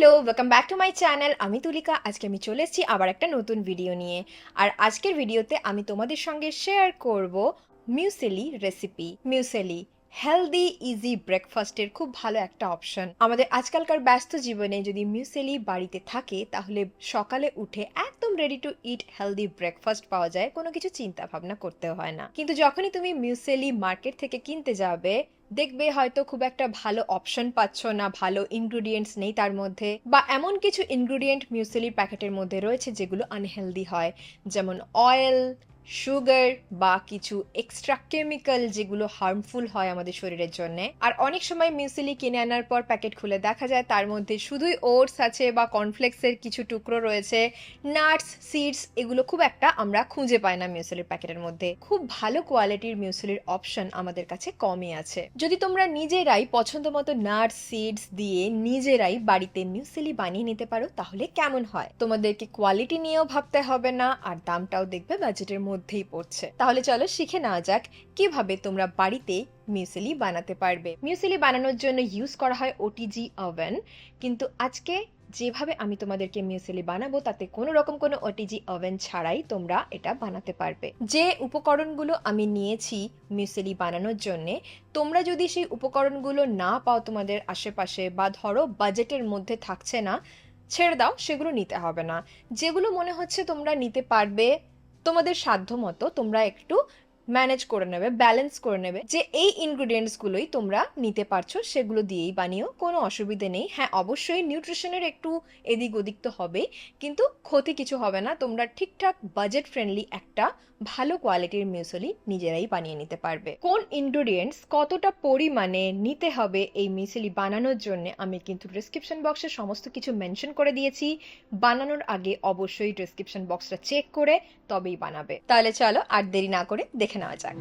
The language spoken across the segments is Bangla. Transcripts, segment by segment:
Hello welcome back to my channel আমি তুলিকা, আজকে আমি চলে এসেছি আবার একটা নতুন ভিডিও নিয়ে। আর আজকের ভিডিওতে আমি তোমাদের সঙ্গে শেয়ার করব muesli recipe muesli healthy easy ব্রেকফাস্টের খুব ভালো একটা অপশন আমাদের আজকালকার ব্যস্ত জীবনে যদি মিউসেলি বাড়িতে থাকে, তাহলে সকালে উঠে একদম ready to eat healthy breakfast পাওয়া যায়, কোনো কিছু চিন্তা ভাবনা করতে হয় না। কিন্তু যখনই তুমি মিউসেলি মার্কেট থেকে কিনতে যাবে দেখবে হয়তো খুব একটা ভালো অপশন পাচ্ছ না, ভালো ইনগ্রিডিয়েন্টস নেই তার মধ্যে, বা এমন কিছু ইনগ্রিডিয়েন্ট মিউসেলি প্যাকেটের মধ্যে রয়েছে যেগুলো আনহেলদি হয়। যেমন অয়েল সুগার বা কিছু এক্সট্রা কেমিক্যাল যেগুলো হার্মফুল হয় আমাদের শরীরের জন্য। আর অনেক সময় মিউসিলি কিনে আনার পর প্যাকেট খুলে দেখা যায় তার মধ্যে শুধুই ওটস আছে বা কর্নফ্লেক্সের কিছু টুকরো রয়েছে। নাটস সিডস এগুলো খুব একটা আমরা খুঁজে পাই না মিউসিলির প্যাকেটের মধ্যে। খুব ভালো কোয়ালিটির মিউসিলির অপশন আমাদের কাছে কমই আছে। যদি তোমরা নিজেরাই পছন্দ মতো নাটস সিডস দিয়ে নিজেরাই বাড়িতে মিউসিলি বানিয়ে নিতে পারো, তাহলে কেমন হয়? তোমাদেরকে কোয়ালিটি নিয়েও ভাবতে হবে না, আর দামটাও দেখবে বাজেটের মধ্যেই পড়ছে। তাহলে চলো শিখে নেওয়া যাক কীভাবে তোমরা বাড়িতে মিউসিলি বানাতে পারবে। মিউসিলি বানানোর জন্য ইউজ করা হয় ওটিজি ওভেন কিন্তু আজকে যেভাবে আমি তোমাদেরকে মিউসিলি বানাবো, তাতে কোনো রকম কোনো ওটিজি ওভেন ছাড়াই তোমরা এটা বানাতে পারবে। যে উপকরণগুলো আমি নিয়েছি মিউসিলি বানানোর জন্যে, তোমরা যদি সেই উপকরণগুলো না পাও তোমাদের আশেপাশে বা ধরো বাজেটের মধ্যে থাকছে না, ছেড়ে দাও, সেগুলো নিতে হবে না। যেগুলো মনে হচ্ছে তোমরা নিতে পারবে তোমাদের সাধ্য মতো তোমরা একটু ম্যানেজ করে নেবে ব্যালেন্স করে নেবে যে এই ইনগ্রিডিয়েন্টসগুলোই তোমরা নিতে পারছ, সেগুলো দিয়েই বানিও, কোনো অসুবিধে নেই। হ্যাঁ অবশ্যই নিউট্রিশনের একটু এদিক ওদিক তো হবেই, কিন্তু ক্ষতি কিছু হবে না। তোমরা ঠিকঠাক বাজেট ফ্রেন্ডলি একটা ভালো কোয়ালিটির মিউসলি নিজেরাই বানিয়ে নিতে পারবে। কোন ইনগ্রিডিয়েন্টস কতটা পরিমাণে নিতে হবে এই মিউসলি বানানোর জন্য আমি কিন্তু ডিসক্রিপশন বক্সে সমস্ত কিছু মেনশন করে দিয়েছি। বানানোর আগে অবশ্যই ডিসক্রিপশন বক্সটা চেক করে তবেই বানাবে। তাহলে চলো আর দেরি না করে দেখে নেওয়া যাক।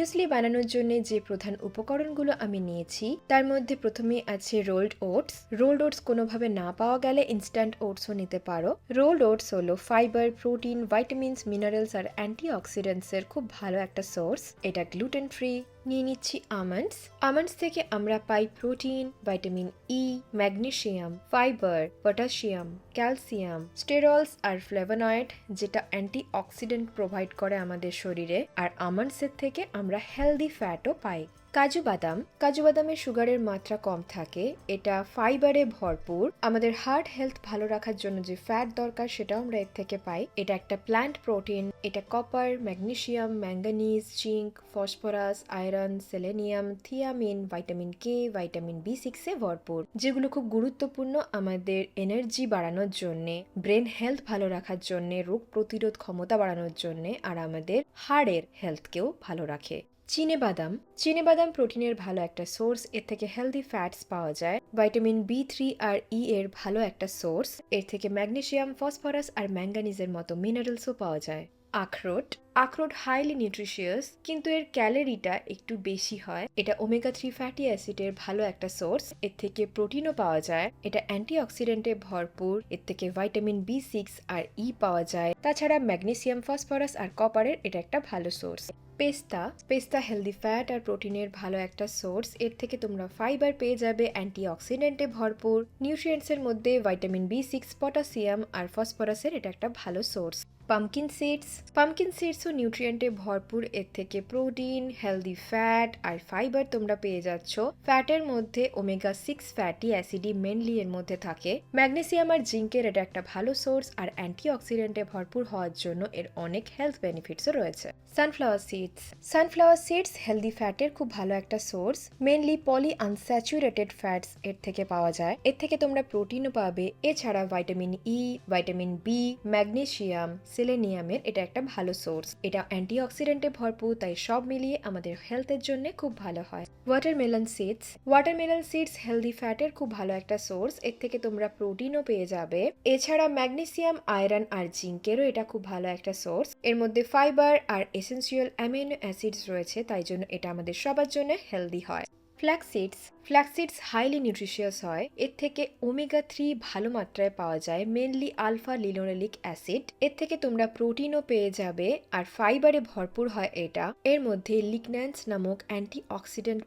মিউসলি বানানোর জন্য যে প্রধান উপকরণগুলো আমি নিয়েছি, তার মধ্যে প্রথমে আছে রোল্ড ওটস রোল্ড ওটস কোনোভাবে না পাওয়া গেলে ইনস্ট্যান্ট ওটসও নিতে পারো। রোল্ড ওটস হলো ফাইবার প্রোটিন ভাইটামিনস মিনারেলস আর অ্যান্টি অক্সিডেন্টসের খুব ভালো একটা সোর্স এটা গ্লুটেন ফ্রি নিয়ে নিচ্ছি আমন্ডস আমন্ডস থেকে আমরা পাই protein vitamin E magnesium fibre potassium calcium sterols আর ফ্লেভানয়েড যেটা অ্যান্টি অক্সিডেন্ট প্রোভাইড করে আমাদের শরীরে। আর আমন্ডসের থেকে আমরা হেলদি ফ্যাটও পাই। কাজু বাদাম, কাজু বাদামের সুগারের মাত্রা কম থাকে, এটা ফাইবারে ভরপুর। আমাদের হার্ট হেলথ ভালো রাখার জন্য যে ফ্যাট দরকার সেটাও আমরা এর থেকে পাই। এটা একটা প্ল্যান্ট প্রোটিন, এটা copper, magnesium, manganese, zinc, phosphorus, iron, selenium, thiamine, vitamin K, vitamin B সিক্সে ভরপুর, যেগুলো খুব গুরুত্বপূর্ণ আমাদের এনার্জি বাড়ানোর জন্যে, ব্রেন হেলথ ভালো রাখার জন্যে, রোগ প্রতিরোধ ক্ষমতা বাড়ানোর জন্যে, আর আমাদের হাড়ের হেলথকেও ভালো রাখে। চিনে বাদাম চিনে বাদাম প্রোটিনের ভালো একটা সোর্স, এর থেকে হেলদি ফ্যাটস পাওয়া যায়। ভাইটামিন বি থ্রি আর ই এর ভালো একটা সোর্স, এর থেকে ম্যাগনেশিয়াম ফসফরাস আর ম্যাঙ্গানিজের মতো মিনারেলসও পাওয়া যায়। আখরোট। আখরোট হাইলি নিউট্রিশিয়াস কিন্তু এর ক্যালোরিটা একটু বেশি হয়। এটা ওমেগা থ্রি ফ্যাটি অ্যাসিডের ভালো একটা সোর্স এর থেকে প্রোটিনও পাওয়া যায়। এটা অ্যান্টি অক্সিডেন্টে ভরপুর। এর থেকে ভাইটামিন বি সিক্স আর ই পাওয়া যায়। তাছাড়া ম্যাগনেসিয়াম ফসফরাস আর কপারের এটা একটা ভালো সোর্স পেস্তা। পেস্তা হেলদি ফ্যাট আর প্রোটিনের ভালো একটা সোর্স এর থেকে তোমরা ফাইবার পেয়ে যাবে। অ্যান্টি অক্সিডেন্টে ভরপুর। নিউট্রিয়েন্টসের মধ্যে ভাইটামিন বি সিক্স পটাশিয়াম আর ফসফরাসের এটা একটা ভালো সোর্স পামকিন সিডস পামকিন সিডসও নিউট্রিয়েন্টে ভরপুর, এর থেকে প্রোটিন হেলদি ফ্যাট আর ফাইবার তোমরা পেয়ে যাচ্ছ। ফ্যাটের মধ্যে ওমেগা সিক্স ফ্যাটি অ্যাসিডি মেনলি এর মধ্যে থাকে। ম্যাগনেসিয়াম আর জিঙ্কের এটা একটা ভালো সোর্স আর অ্যান্টি অক্সিডেন্টে ভরপুর হওয়ার জন্য এর অনেক হেলথ বেনিফিটসও রয়েছে। Sunflower seeds sunflower seeds healthy ফ্যাটের খুব ভালো একটা সোর্স মেনলি পলি আনস্যাচুরেটেড ফ্যাটস এর থেকে পাওয়া যায়। এর থেকে তোমরা প্রোটিনও পাবে। এছাড়া vitamin E vitamin B magnesium সেলেনিয়ামের এটা একটা ভালো সোর্স এটা অ্যান্টি অক্সিডেন্টে ভরপুর, তাই সব মিলিয়ে আমাদের হেলথের জন্য খুব ভালো হয়। Watermelon seeds watermelon seeds healthy ফ্যাটের খুব ভালো একটা সোর্স এর থেকে তোমরা প্রোটিনও পেয়ে যাবে। এছাড়া ম্যাগনেসিয়াম আয়রন আর জিঙ্কেরও এটা খুব ভালো একটা সোর্স এর মধ্যে ফাইবার আর এসেন্সিয়াল অ্যামিনো অ্যাসিডস রয়েছে, তাই জন্য এটা আমাদের সবার জন্য হেলদি হয়। ফ্ল্যাক্সিডস ফ্ল্যাক্সিডস হাইলি নিউট্রিশিয়াস হয়। এর থেকে ওমেগা থ্রি ভালো মাত্রায় পাওয়া যায় মেনলি আলফা লিনোলেলিক অ্যাসিড এর থেকে তোমরা প্রোটিনও পেয়ে যাবে আর ফাইবারে ভরপুর হয় এটা। এর মধ্যে লিগন্যান্স নামক অ্যান্টি অক্সিডেন্ট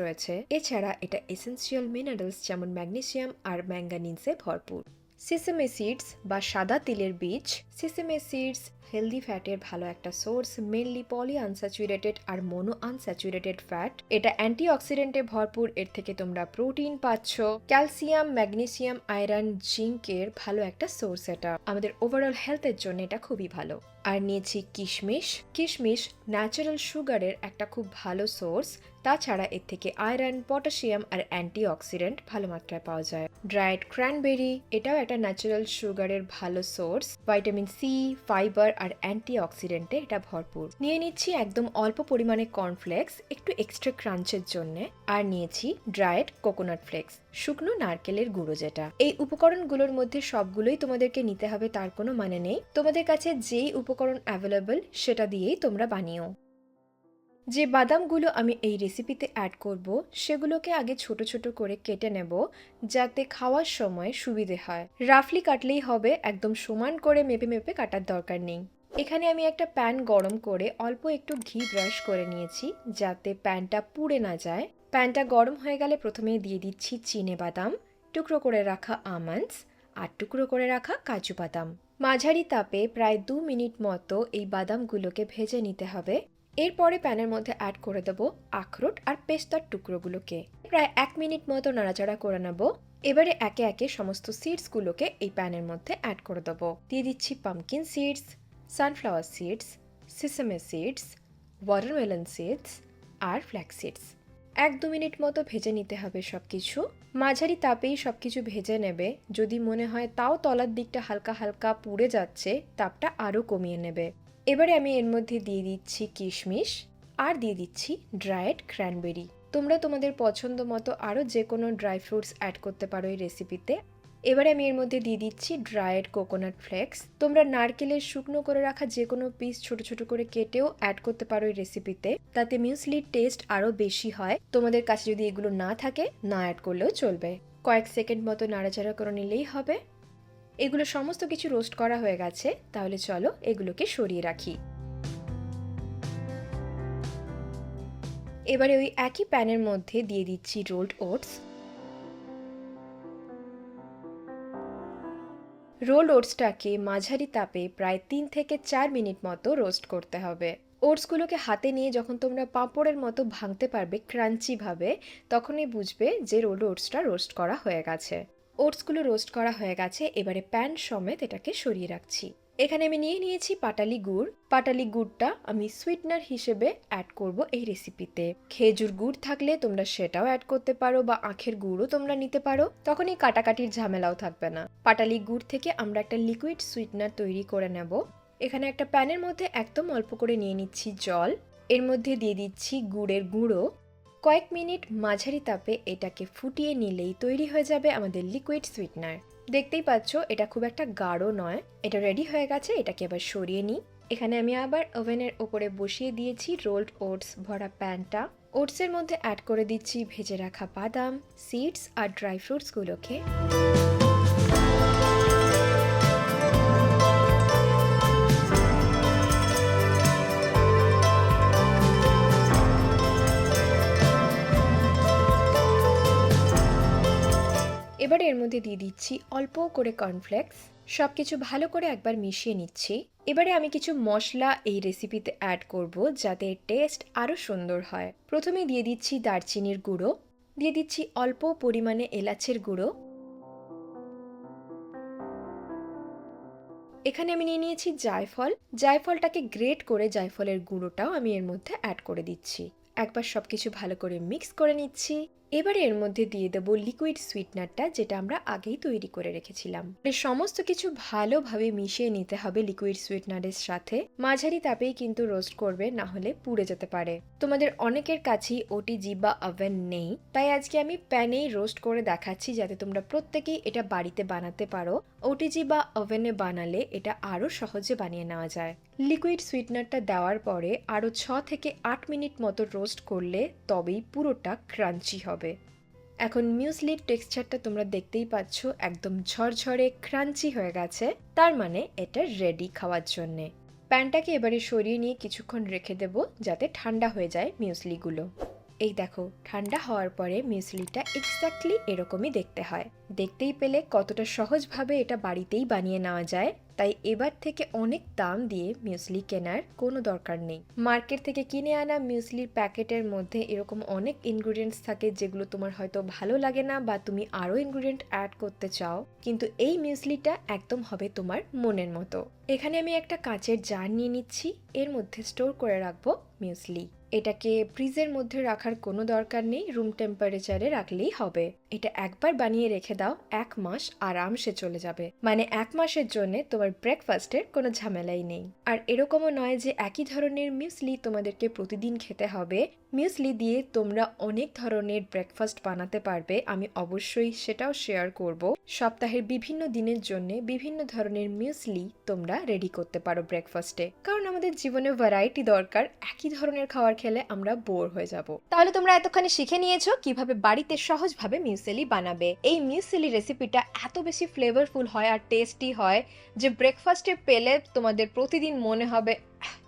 রয়েছে। এছাড়া এটা এসেন্সিয়াল মিনারেলস যেমন ম্যাগনেসিয়াম আর ম্যাঙ্গানিনসে ভরপুর। সিসেমে সিডস বা সাদা তিলের বীজ। সিসেমে সিডস হেলদি ফ্যাটের ভালো একটা সোর্স মেনলি পলি আনস্যাচুরেটেড আর মোনো আনস্যাচুরেটেড ফ্যাট এটা অ্যান্টিঅক্সিডেন্টে ভরপুর, এর থেকে তোমরা প্রোটিন পাচ্ছ। ক্যালসিয়াম ম্যাগনেসিয়াম আয়রন জিঙ্কের ভালো একটা সোর্স এটা। আমাদের ওভারঅল হেলথের জন্য এটা খুবই ভালো। আর নিয়েছি কিশমিশ। কিশমিশ ন্যাচারাল সুগারের একটা খুব ভালো সোর্স তাছাড়া এর থেকে আয়রন, পটাশিয়াম আর অ্যান্টিঅক্সিডেন্ট ভালো মাত্রায় পাওয়া যায়। ড্রাইড ক্র্যানবেরি, এটাও একটা ন্যাচারাল সুগারের ভালো সোর্স। ভাইটামিন সি, ফাইবার আর অ্যান্টিঅক্সিডেন্টে এটা ভরপুর। নিয়ে নিচ্ছি একদম অল্প পরিমাণে কর্নফ্লেক্স, একটু এক্সট্রা ক্রাঞ্চের জন্য। আর নিয়েছি ড্রাইড কোকোনাট ফ্লেক্স, শুকনো নারকেলের গুঁড়ো যেটা। এই উপকরণগুলোর মধ্যে সবগুলোই তোমাদেরকে নিতে হবে, তার কোনো মানে নেই। তোমাদের কাছে যেই উপকরণ অ্যাভেলেবল সেটা দিয়েই তোমরা বানিও। যে বাদামগুলো আমি এই রেসিপিতে অ্যাড করব, সেগুলোকে আগে ছোট ছোট করে কেটে নেব, যাতে খাওয়ার সময় সুবিধে হয়। রাফলি কাটলেই হবে, একদম সমান করে মেপে মেপে কাটার দরকার নেই। এখানে আমি একটা প্যান গরম করে অল্প একটু ঘি ব্রাশ করে নিয়েছি, যাতে প্যানটা পুড়ে না যায়। প্যানটা গরম হয়ে গেলে প্রথমে দিয়ে দিচ্ছি চিনে বাদাম, টুকরো করে রাখা আমন্ডস আর টুকরো করে রাখা কাজু বাদাম। মাঝারি তাপে প্রায় দু মিনিট মতো এই বাদামগুলোকে ভেজে নিতে হবে। এরপরে প্যানের মধ্যে অ্যাড করে দেব আখরোট আর পেস্তার টুকরোগুলোকে। প্রায় এক মিনিট মতো নাড়াচাড়া করে নেব। এবারে একে একে সমস্ত সিডসগুলোকে এই প্যানের মধ্যে অ্যাড করে দেবো। দিয়ে দিচ্ছি pumpkin seeds sunflower seeds sesame seeds watermelon seeds আর ফ্ল্যাক্স সিডস এক দু মিনিট মতো ভেজে নিতে হবে সব কিছু মাঝারি তাপেই সব কিছু ভেজে নেবে। যদি মনে হয় তাও তলার দিকটা হালকা হালকা পুড়ে যাচ্ছে, তাপটা আরও কমিয়ে নেবে। এবারে আমি এর মধ্যে দিয়ে দিচ্ছি কিশমিশ আর দিয়ে দিচ্ছি ড্রায়েড ক্র্যানবেরি। তোমরা তোমাদের পছন্দ মতো আরও যে কোনো ড্রাই ফ্রুটস অ্যাড করতে পারো এই রেসিপিতে এবারে আমি এর মধ্যে দিয়ে দিচ্ছি ড্রায়েড কোকোনাট ফ্লেক্স। তোমরা নারকেলের শুকনো করে রাখা যে কোনো পিস ছোট ছোট করে কেটেও অ্যাড করতে পারো এই রেসিপিতে তাতে মিউসলির টেস্ট আরও বেশি হয়। তোমাদের কাছে যদি এগুলো না থাকে, না অ্যাড করলেও চলবে। কয়েক সেকেন্ড মতো নাড়াচাড়া করে নিলেই হবে। এগুলো সমস্ত কিছু রোস্ট করা হয়ে গেছে, তাহলে চলো এগুলোকে সরিয়ে রাখি। এবারে ওই একই প্যানের মধ্যে দিয়ে দিচ্ছি রোল্ড ওটস রোল ওটসটাকে মাঝারি তাপে প্রায় তিন থেকে চার মিনিট মতো রোস্ট করতে হবে। ওটসগুলোকে হাতে নিয়ে যখন তোমরা পাঁপড়ের মতো ভাঙতে পারবে ক্রাঞ্চিভাবে তখনই বুঝবে যে রোল ওটসটা রোস্ট করা হয়ে গেছে। ওটসগুলো রোস্ট করা হয়ে গেছে, এবারে প্যান সমেত এটাকে সরিয়ে রাখছি। এখানে আমি নিয়ে নিয়েছি পাটালি গুড়। পাটালি গুড়টা আমি সুইটনার হিসেবে অ্যাড করব এই রেসিপিতে খেজুর গুড় থাকলে তোমরা সেটাও অ্যাড করতে পারো বা আখের গুড়ও তোমরা নিতে পারো। তখন এই কাটাকাটির ঝামেলাও থাকবে না। পাটালি গুড় থেকে আমরা একটা লিকুইড সুইটনার তৈরি করে নেব। এখানে একটা প্যানের মধ্যে একদম অল্প করে নিয়ে নিচ্ছি জল। এর মধ্যে দিয়ে দিচ্ছি গুড়ের গুঁড়ো। কয়েক মিনিট মাঝারি তাপে এটাকে ফুটিয়ে নিলেই তৈরি হয়ে যাবে আমাদের লিকুইড সুইটনার দেখতেই পাচ্ছ, এটা খুব একটা গাঢ় নয়। এটা রেডি হয়ে গেছে, এটাকে আবার সরিয়ে নিই। এখানে আমি আবার ওভেনের ওপরে বসিয়ে দিয়েছি রোল্ড ওটস ভরা প্যানটা। ওটসের মধ্যে অ্যাড করে দিচ্ছি ভেজে রাখা বাদাম সিডস আর ড্রাই ফ্রুটসগুলোকে এবার এর মধ্যে দিয়ে দিচ্ছি অল্প করে কর্নফ্লেক্স সব কিছু ভালো করে একবার মিশিয়ে নিচ্ছি। এবারে আমি কিছু মশলা এই রেসিপিতে অ্যাড করব যাতে টেস্ট আরও সুন্দর হয়। প্রথমে দিয়ে দিচ্ছি দারচিনির গুঁড়ো, দিয়ে দিচ্ছি অল্প পরিমাণে এলাচের গুঁড়ো। এখানে আমি নিয়ে নিয়েছি জায়ফল। জায়ফলটাকে গ্রেট করে জায়ফলের গুঁড়োটাও আমি এর মধ্যে অ্যাড করে দিচ্ছি। একবার সবকিছু ভালো করে মিক্স করে নিচ্ছি। এবারে এর মধ্যে দিয়ে দেবো লিকুইড সুইটনারটা যেটা আমরা আগেই তৈরি করে রেখেছিলাম। সমস্ত কিছু ভালোভাবে মিশিয়ে নিতে হবে লিকুইড সুইটনারের সাথে। মাঝারি তাপেই কিন্তু রোস্ট করবে, না হলে পুড়ে যেতে পারে। তোমাদের অনেকের কাছেই ওটিজি বা ওভেন নেই। তাই আজকে আমি প্যানেই রোস্ট করে দেখাচ্ছি, যাতে তোমরা প্রত্যেকেই এটা বাড়িতে বানাতে পারো। ওটিজি বা ওভেনে বানালে এটা আরও সহজে বানিয়ে নেওয়া যায়। লিকুইড সুইটনারটা দেওয়ার পরে আরও ছ থেকে আট মিনিট মতো রোস্ট করলে তবেই পুরোটা ক্রাঞ্চি হবে। এখন মিউসলির টেক্সচারটা তোমরা দেখতেই পাচ্ছ, একদম ঝরঝরে ক্রাঞ্চি হয়ে গেছে। তার মানে এটা রেডি খাওয়ার জন্যে। প্যানটাকে এবারে সরিয়ে নিয়ে কিছুক্ষণ রেখে দেব, যাতে ঠান্ডা হয়ে যায় মিউসলিগুলো এই দেখো, ঠান্ডা হওয়ার পরে মিউসলিটা এক্স্যাক্টলি এরকমই দেখতে হয়। দেখতেই পেলে কতটা সহজভাবে এটা বাড়িতেই বানিয়ে নেওয়া যায়। তাই এবার থেকে অনেক দাম দিয়ে মিউসলি কেনার কোনো দরকার নেই। মার্কেট থেকে কিনে আনা মিউসলির প্যাকেটের মধ্যে এরকম অনেক ইনগ্রিডিয়েন্টস থাকে যেগুলো তোমার হয়তো ভালো লাগে না বা তুমি আরও ইনগ্রিডিয়েন্ট অ্যাড করতে চাও, কিন্তু এই মিউসলিটা একদম হবে তোমার মনের মতো। এখানে আমি একটা কাঁচের জার নিয়ে নিচ্ছি, এর মধ্যে স্টোর করে রাখব মিউসলি। এটাকে ফ্রিজের মধ্যে রাখার কোনো দরকার নেই রুম টেম্পারেচারে রাখলেই হবে। এটা একবার বানিয়ে রেখে দাও, এক মাস আরামসে চলে যাবে। মানে এক মাসের জন্য তোমার ব্রেকফাস্টের কোনো ঝামেলাই নেই। আর এরকমও নয় যে একই ধরনের মিউসলি তোমাদেরকে প্রতিদিন খেতে হবে। মিউসলি দিয়ে তোমরা অনেক ধরনের ব্রেকফাস্ট বানাতে পারবে, আমি অবশ্যই সেটাও শেয়ার করব। সপ্তাহের বিভিন্ন দিনের জন্য বিভিন্ন ধরনের মিউসলি তোমরা রেডি করতে পারো ব্রেকফাস্টে কারণ আমাদের জীবনে ভ্যারাইটি দরকার, একই ধরনের খাবার খেলে আমরা বোর হয়ে যাব। তাহলে তোমরা এতক্ষণে শিখে নিয়েছো কীভাবে বাড়িতে সহজভাবে মিউসেলি বানাবে। এই মিউসেলি রেসিপিটা এত বেশি ফ্লেভারফুল হয় আর টেস্টি হয় যে ব্রেকফাস্টে পেলে তোমাদের প্রতিদিন মনে হবে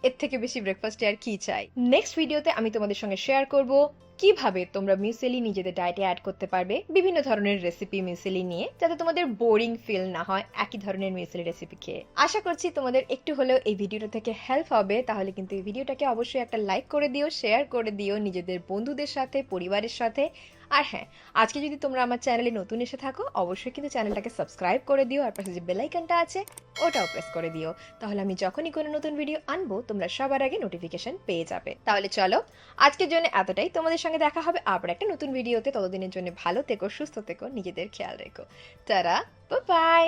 এর থেকে বেশি ব্রেকফাস্টে আর কি চাই? নেক্সট ভিডিওতে আমি তোমাদের সঙ্গে শেয়ার করব। কীভাবে তোমরা মিসেলি নিজেদের ডায়েটে অ্যাড করতে পারবে? বিভিন্ন ধরনের রেসিপি মিসেলি নিয়ে, যাতে তোমাদের বোরিং ফিল না হয় একই ধরনের মিউসেলি রেসিপি খেয়ে। আশা করছি তোমাদের একটু হলেও এই ভিডিওটা থেকে হেল্প হবে, তাহলে কিন্তু এই ভিডিওটাকে অবশ্যই একটা লাইক করে দিও শেয়ার করে দিও নিজেদের বন্ধুদের সাথে, পরিবারের সাথে আর হ্যাঁ আজকে যদি তোমরা আমার চ্যানেলে নতুন এসে থাকো, অবশ্যই কিন্তু চ্যানেলটাকে সাবস্ক্রাইব করে দিও, আর পাশে যে বেলাইকনটা আছে, ওটাও প্রেস করে দিও। তাহলে আমি যখনই কোনো নতুন ভিডিও আনব, তোমরা সবার আগে নোটিফিকেশন পেয়ে যাবে। তাহলে চলো, আজকের জন্য এতটাই। তোমাদের সঙ্গে দেখা হবে আবার একটা নতুন ভিডিওতে ততদিনের জন্য ভালো থেকো, সুস্থ থেকো, নিজেদের খেয়াল রেখো। তারা বাই